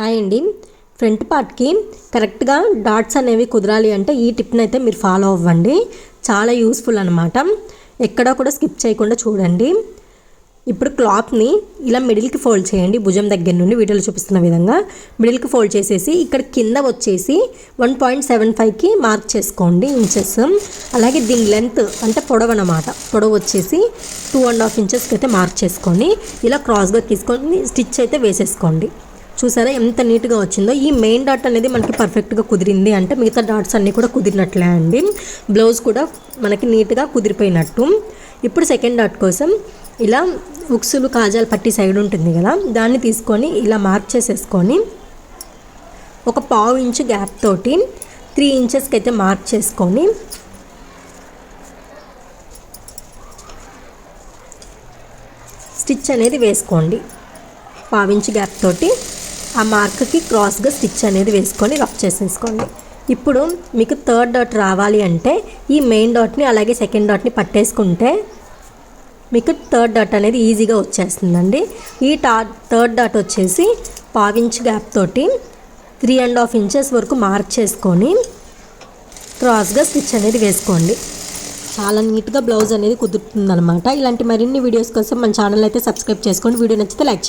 Hi అండి. Front పార్ట్కి కరెక్ట్గా డాట్స్ అనేవి కుదరాలి అంటే ఈ టిప్ని అయితే మీరు ఫాలో అవ్వండి. చాలా యూస్ఫుల్ అనమాట ఎక్కడా కూడా స్కిప్ చేయకుండా చూడండి. ఇప్పుడు క్లాత్ని ఇలా మిడిల్కి ఫోల్డ్ చేయండి. భుజం దగ్గర నుండి వీడియోలో చూపిస్తున్న విధంగా మిడిల్కి ఫోల్డ్ చేసేసి ఇక్కడ కింద వచ్చేసి వన్ పాయింట్ సెవెన్ ఫైవ్కి మార్క్ చేసుకోండి ఇంచెస్. అలాగే దీని లెంత్ అంటే పొడవు అనమాట పొడవు వచ్చేసి టూ అండ్ హాఫ్ ఇంచెస్కి అయితే మార్క్ చేసుకొని ఇలా క్రాస్గా తీసుకొని స్టిచ్ అయితే వేసేసుకోండి. చూసారా ఎంత నీట్గా వచ్చిందో? ఈ మెయిన్ డాట్ అనేది మనకి పర్ఫెక్ట్గా కుదిరింది అంటే మిగతా డాట్స్ అన్నీ కూడా కుదిరినట్లే అండి. బ్లౌజ్ కూడా మనకి నీట్గా కుదిరిపోయినట్టు. ఇప్పుడు సెకండ్ డాట్ కోసం ఇలా ఉక్సులు కాజాలు పట్టి సైడ్ ఉంటుంది కదా దాన్ని తీసుకొని ఇలా మార్క్ చేసేసుకొని ఒక పావు ఇంచు గ్యాప్ తోటి త్రీ ఇంచెస్కి అయితే మార్క్ చేసుకొని స్టిచ్ అనేది వేసుకోండి. పావించి గ్యాప్ తోటి ఆ మార్క్కి క్రాస్గా స్టిచ్ అనేది వేసుకొని రఫ్ చేసేసుకోండి. ఇప్పుడు మీకు థర్డ్ డాట్ రావాలి అంటే ఈ మెయిన్ డాట్ని అలాగే సెకండ్ డాట్ని పట్టేసుకుంటే మీకు థర్డ్ డాట్ అనేది ఈజీగా వచ్చేస్తుందండి. ఈ టా థర్డ్ డాట్ వచ్చేసి పావించ్ గ్యాప్ తోటి త్రీ అండ్ హాఫ్ ఇంచెస్ వరకు మార్క్ చేసుకొని క్రాస్గా స్టిచ్ అనేది వేసుకోండి. చాలా నీట్గా బ్లౌజ్ అనేది కుదురుతుందనమాట ఇలాంటి మరిన్ని వీడియోస్ కోసం మన ఛానల్ అయితే సబ్స్క్రైబ్ చేసుకోండి. వీడియో నచ్చితే లైక్ చేయండి.